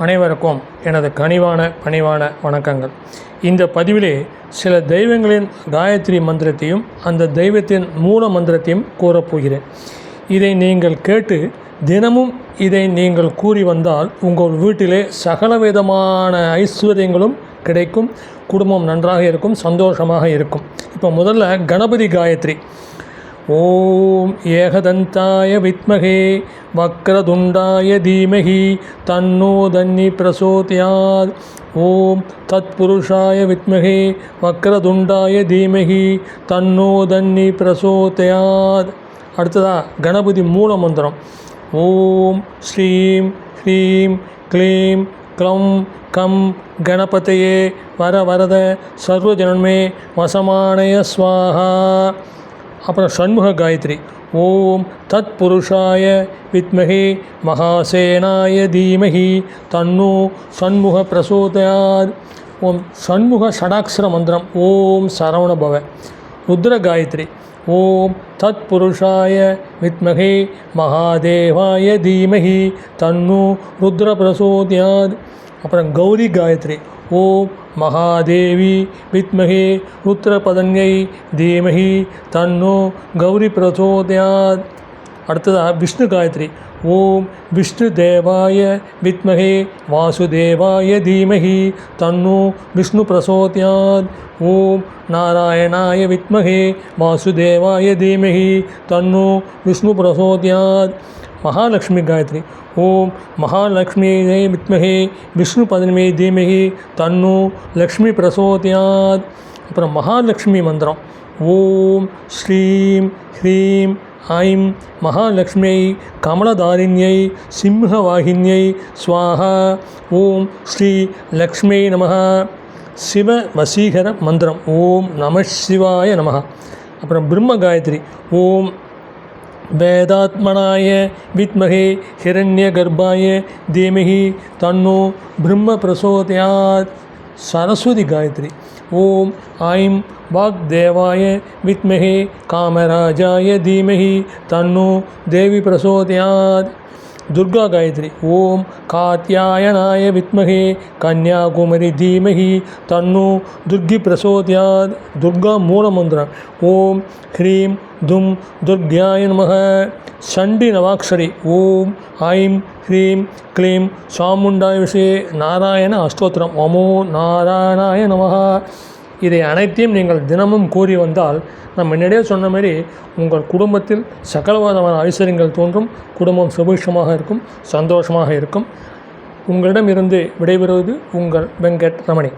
அனைவருக்கும் எனது கனிவான பணிவான வணக்கங்கள். இந்த பதிவிலே சில தெய்வங்களின் காயத்ரி மந்திரத்தையும் அந்த தெய்வத்தின் மூல மந்திரத்தையும் கூறப்போகிறேன் இதை நீங்கள் கேட்டு தினமும் இதை நீங்கள் கூறி வந்தால் உங்கள் வீட்டிலே சகலவிதமான ஐஸ்வர்யங்களும் கிடைக்கும் குடும்பம் நன்றாக இருக்கும் சந்தோஷமாக இருக்கும். இப்போ முதல்ல கணபதி காயத்ரி. ஓம் ஏகதந்தாய வித்மகே வக்ரதுண்டாய தீமகி தன்னோ தன்னி பிரசோதியாத். ஓம் தத்புருஷாய வித்மகே வக்ரதுண்டாய தீமகி தன்னோ தன்னி பிரசோதயாத். அடுத்ததா கணபதி மூல மந்திரம். ஓம் ஸ்ரீம் ஹ்ரீம் க்ளீம் க்ளம் கம் கணபதையே வர வரத சர்வஜனமே வசமானய ஸ்வாகா அப்புறம் சண்முக காயத்ரி. ஓம் தத் புருஷாய வித்மகே மகாசேனாய தீமகி தன்னோ சண்முக பிரசோதயார் ஓம் சண்முக ஷடாக்ஷர மந்திரம். ஓம் சரவண பவ. ருத்ர காயத்ரி. ஓம் தத் புருஷாய வித்மகே மகாதேவாய தீமகி தன்னு ருத்ர பிரசோதியாத். அப்புறம் கௌரி காயத்ரி. ஓம் மகாதேவி வித்மகே ருத்ரபதன்யை தீமகி தன்னோ கௌரி பிரசோதயாத் அடுத்ததாக விஷ்ணு காயத்ரி ஓம் விஷ்ணு தேவாய வித்மகே வாசுதேவாய தீமகி தன்னோ விஷ்ணு பிரசோதயாத் ஓம் நாராயணாய வித்மகே வாசுதேவாய தீமகி தன்னோ விஷ்ணு பிரசோதயாத் மகாலட்சுமி காயத்ரி. ஓம் மகாலட்சுமியை வித்மகே விஷ்ணு பதன்மே தீமகி தன்னு லக்ஷ்மி பிரசோதியாத். அப்புறம் மகாலட்சுமி மந்திரம். ஓம் ஸ்ரீம் ஹ்ரீம் ஐம் மகாலட்சுமியை கமலதாரிணியை சிம்ஹவாகின்யை ஸ்வாஹா. ஓம் ஸ்ரீ லக்ஷ்மி நம சிவ வசீகர மந்திரம். ஓம் நம சிவாய நம அப்புறம் பிரம்ம காயத்ரி. ஓம் வேதாத்மனாய வித்மகே ஹிரண்ய கர்ப்பாய தீமகி தன்னோ பிரம்ம பிரசோதயாத் சரஸ்வதி காயத்ரி. ஓம் ஐம் வாக்தேவாய வித்மகே காமராஜாய தீமகி தன்னோ தேவி பிரசோதயாத் துர்கா காயத்ரி ஓம் காத்தியாயனாய வித்மகே கன்யாகுமரி தீமகி தன்னு துர்கி பிரசோதயாத் துர்கா மூலமந்திரம் ஓம் ஹ்ரீம் தும் துர்கியாய நமக. சண்டி நவாக்ஷரி ஓம் ஐம் ஹ்ரீம் க்ளீம் சாமுண்டாய விஷயே நாராயண அஸ்தோத்திரம் ஓமோ நாராயணாய நமகா இதை அனைத்தையும் நீங்கள் தினமும் கூறி வந்தால் நான் முன்னாடியே சொன்ன மாதிரி உங்கள் குடும்பத்தில் சகலவிதமான ஐஸ்வர்யங்கள் தோன்றும் குடும்பம் சுபிஷமாக இருக்கும் சந்தோஷமாக இருக்கும். உங்களிடம் இருந்து விடைபெறுவது உங்கள் வெங்கட் ரமணி.